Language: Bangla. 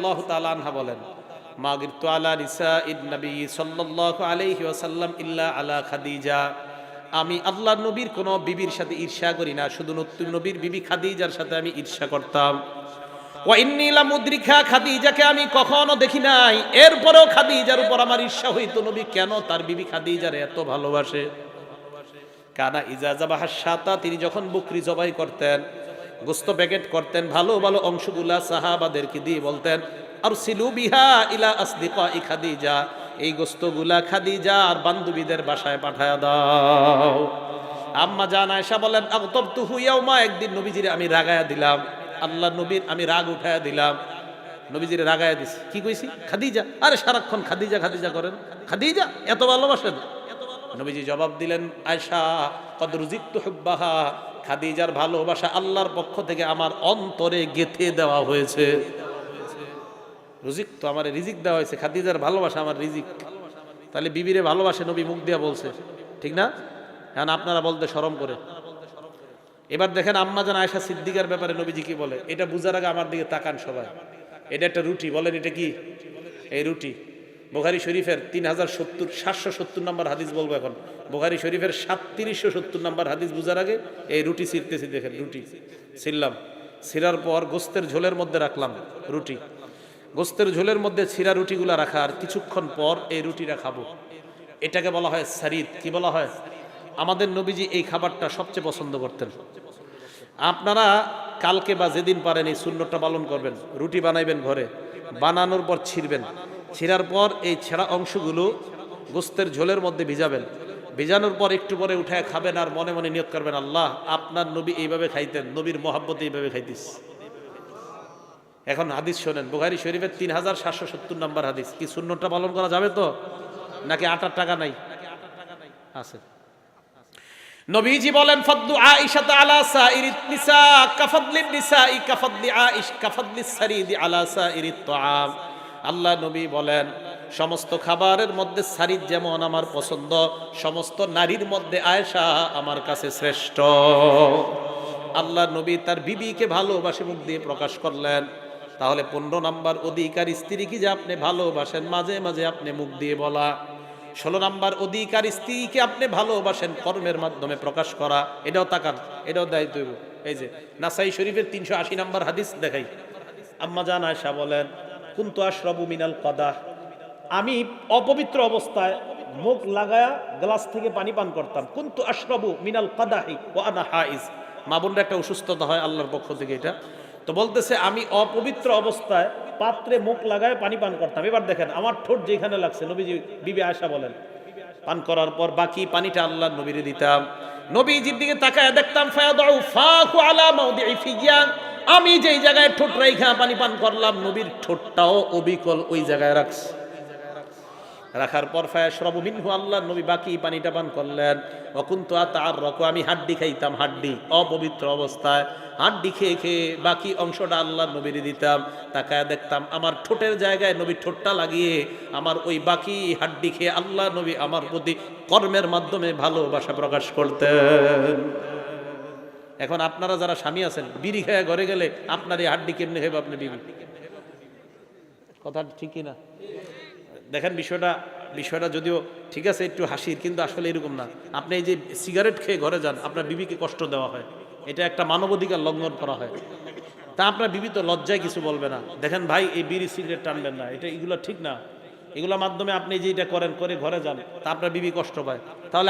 রাদিয়াল্লাহু তাআলা আনহা বলেন আমি আল্লাহ নবীর কোনো বিবির সাথে ঈর্ষা করি না, শুধু নতুন নবীর বিবি খাদিজার সাথে আমি ঈর্ষা করতাম। লামুদ্রিকা, খাদিজাকে আমি কখনো দেখি নাই। এরপরেও খাদিজার উপর আমার ঈর্ষা হইতো, নবী কেন তার বিবি খাদিজার এত ভালোবাসে? কানা ইজাজা হাসাতা তিনি যখন বকরি জবাই করতেন গোস্ত প্যাকেট করতেন, ভালো ভালো অংশগুলা সাহাবাদেরকে দিয়ে বলতেন আর সিলু বিহা ইলা আসদিকা ই খাদিজা। এই গোস্তগুলা খাদিজা আর বান্ধবীদের বাসায় পাঠায় দাও। আম্মা জান আয়েশা বলেন আগতব তুহু ইয়াউমা, একদিন নবীজিরে আমি রাগায়া দিলাম আল্লাহ নবীর আমি রাগ উঠায়া দিলাম। নবীজিরে রাগায়া দিছি, কি কইছি? খাদিজা? আরে সারাক্ষণ খাদিজা খাদিজা করেন। খাদিজা? এত ভালোবাসেন? নবীজি জবাব দিলেন আয়সা কদ রুজিক্ত হুব্বাহা। খাদিজার ভালোবাসা আল্লাহর পক্ষ থেকে আমার অন্তরে গেথে দেওয়া হয়েছে। রুজিক তো আমার রিজিক দেওয়া হয়েছে, খাদিজার ভালোবাসা আমার রিজিক। তাহলে বিবিরে ভালোবাসে, নবী মুখ দিয়া বলছে। ঠিক না? এখন আপনারা বলতে শরম করে। এবার দেখেন আম্মা জান আয়সা সিদ্দিকার ব্যাপারে নবীজি কি বলে? এটা বুঝার আগে আমার দিকে তাকান সবাই। এটা একটা রুটি, বলেন এটা কি? এই রুটি। বোখারি শরীফের তিন হাজার সত্তর, সাতশো সত্তর নম্বর হাদিস বলব এখন। বোখারি শরীফের সাতত্রিশশো সত্তর নম্বর হাদিস বুঝার আগে এই রুটি ছিঁড়তেছি, দেখেন রুটি। ছিঁড়লাম। ছিঁড়ার পর গোস্তের ঝোলের মধ্যে রাখলাম রুটি। গোস্তের ঝোলের মধ্যে ছিঁড়া রুটিগুলা রাখার কিছুক্ষণ পর এই রুটিটা খাব। এটাকে বলা হয় সারিদ। কি বলা হয়? আমাদের নবীজি এই খাবারটা সবচেয়ে পছন্দ করতেন। আপনারা কালকে বা যেদিন পারেন এই শূন্যটা পালন করবেন। রুটি বানাইবেন ঘরে। বানানোর পর ছিঁড়বেন। ছিঁড়ার পর এই ছেঁড়া অংশগুলো গোস্তের ঝোলের মধ্যে ভিজাবেন। ভিজানোর পর একটু পরে উঠায় খাবেন আর মনে মনে নিয়ত করবেন, আল্লাহ, আপনার নবী এইভাবে খাইতেন, নবীর মহাব্বতে এইভাবে খাইতিস। এখন হাদিস শোনেন, বুখারি শরীফের তিন হাজার সাতশো সত্তর নম্বর হাদিস। কি শূন্যটা পালন করা যাবে তো? নাকি আটার টাকা নাই? আছে। নবীজি বলেন, ফদ্দু আয়েশা আলা সাইরিত নিসা, কাফাদলিন নিসাই, কাফাদলি আইশ কাফাদলি সারিদি আলা সাইরিত তাআম। আল্লাহ নবী বলেন, সমস্ত খাবারের মধ্যে সারিদ যেমন আমার পছন্দ, সমস্ত নারীর মধ্যে আয়েশা আমার কাছে শ্রেষ্ঠ। আল্লাহ নবী তার বিবিকে ভালোবাসে মুখ দিয়ে প্রকাশ করলেন। তাহলে পনেরো নাম্বার অধিকার স্ত্রী কি যে আপনি ভালোবাসেন? মাঝে মাঝে আপনি মুখ দিয়ে বলা। ষোলো নাম্বার অধিকার স্ত্রীকে আপনি ভালোবাসেন কর্মের মাধ্যমে প্রকাশ করা। এটাও তাকান এটাও দায়িত্ব এই যে নাসাই শরীফের তিনশো আশি নাম্বার হাদিস দেখাই। আম্মা জান আয়সা বলেন কুন্তু আশরাবু মিনাল কাদা আমি অপবিত্র অবস্থায় মুখ লাগায়া গ্লাস থেকে পানি পান করতাম। কুন্তু আশরাবু মিনাল কাদাহি ও আনা হাইজ। মা বোনরা একটা অসুস্থতা হয়, আল্লাহর পক্ষ থেকে এটা। তো বলতেছে, আমি অপবিত্র অবস্থায় পাত্রে মুখ লাগায় পানি পান করতাম। এবার দেখেন, আমার ঠোঁট যেখানে লাগছে, নবীজি, বিবি আয়সা বলেন। পান করার পর বাকি পানিটা আল্লাহ নবীরে দিতাম। নবীজির দিকে তাকায় দেখতাম, ফায়াদাউ ফাহু আলা মাউদিই ফিজিয়ান আমি যেই জায়গায় ঠোঁট রাইখা পানি পান করলাম, নবীর ঠোঁটটাও অবিকল ওই জায়গায় রাখছে। রাখার পর ফায়াশরাবু মিনহু আল্লাহ, নবী বাকি পানিটা পান করলেন। অকুন্ত তার রক আমি হাড্ডি খাইতাম, হাড্ডি। অপবিত্র অবস্থায় হাড্ডি খেয়ে খেয়ে বাকি অংশটা আল্লাহ নবীর দিতাম। তাকায় দেখতাম আমার ঠোঁটের জায়গায় নবী ঠোঁটটা লাগিয়ে আমার ওই বাকি হাড্ডি খেয়ে আল্লাহ নবী আমার প্রতি কর্মের মাধ্যমে ভালোবাসা প্রকাশ করতেন। এখন আপনারা যারা স্বামী আছেন, বিড়ি খেয়ে ঘরে গেলে আপনার এই হাড্ডি কেমনি হবে আপনি বিবি কথা ঠিকই না দেখেন বিষয়টা বিষয়টা যদিও ঠিক আছে, একটু হাসির, কিন্তু আসলে এরকম না। আপনি এই যে সিগারেট খেয়ে ঘরে যান, আপনার বিবিকে কষ্ট দেওয়া হয়। এটা একটা মানবাধিকার লঙ্ঘন করা হয়। তা আপনার বিবি তো লজ্জায় কিছু বলবে না। দেখেন ভাই, এই বিড়ি সিগারেট টানবেন না। এটা এগুলো ঠিক না। এগুলোর মাধ্যমে আপনি যে এটা করেন, করে ঘরে যান, তা আপনার বিবি কষ্ট পায়। তাহলে